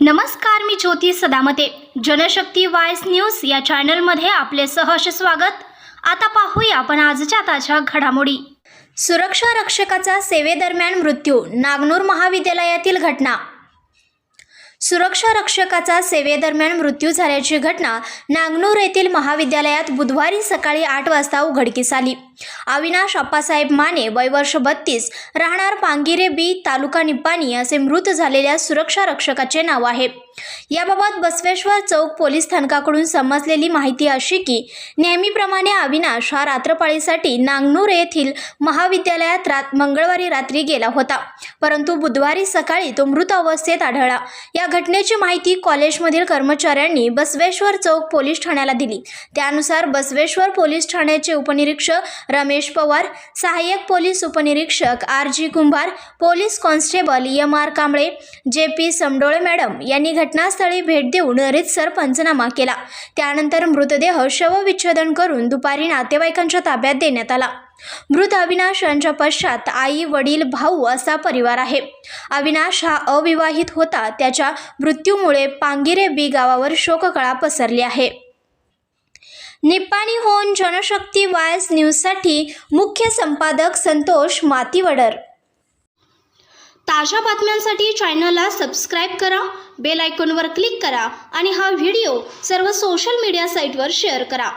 नमस्कार मी ज्योती सदामते. जनशक्ती वायस न्यूज या चॅनलमध्ये आपले सहर्ष स्वागत. आता पाहूया आपण आजच्या ताज्या घडामोडी. सुरक्षा रक्षकाचा सेवेदरम्यान मृत्यू नागनूर महाविद्यालयातील घटना. सुरक्षा रक्षकाचा सेवेदरम्यान मृत्यू झाल्याची घटना नागनूर येथील महाविद्यालयात बुधवारी सकाळी आठ वाजता उघडकीस आली. अविनाश अप्पासाहेब माने वय वर्ष बत्तीस राहणार पांगिरे बी तालुका निपाणी असे मृत झालेल्या सुरक्षा रक्षकाचे नाव आहे. याबाबत बसवेश्वर चौक पोलीस स्थानकाकडून समजलेली माहिती अशी की नेहमीप्रमाणे अविनाश हा रात्रपाळीसाठी नांगनूर येथील महाविद्यालयात रात मंगळवारी रात्री गेला होता. परंतु बुधवारी सकाळी तो मृत अवस्थेत आढळला. या घटनेची माहिती कॉलेजमधील कर्मचाऱ्यांनी बसवेश्वर चौक पोलीस ठाण्याला दिली. त्यानुसार बसवेश्वर पोलीस ठाण्याचे उपनिरीक्षक रमेश पवार सहाय्यक पोलीस उपनिरीक्षक R G Kumbhar police constable M R Kamble J P Samdole madam यांनी घटनास्थळी भेट देऊन रितसर पंचनामा केला. त्यानंतर मृतदेह शवविच्छेदन करून दुपारी नातेवाईकांच्या ताब्यात देण्यात आला. मृत अविनाश यांच्या पश्चात आई वडील भाऊ असा परिवार आहे. अविनाश हा अविवाहित होता. त्याच्या मृत्यूमुळे पांगिरे बी गावावर शोककळा पसरली आहे. निप्पाणीहून जनशक्ती वायस न्यूजसाठी मुख्य संपादक संतोष मातीवडर. ताज्या बातम्यांसाठी चॅनलला सबस्क्राईब करा बेल आयकॉनवर क्लिक करा आणि हा व्हिडिओ सर्व सोशल मीडिया साईटवर शेअर करा.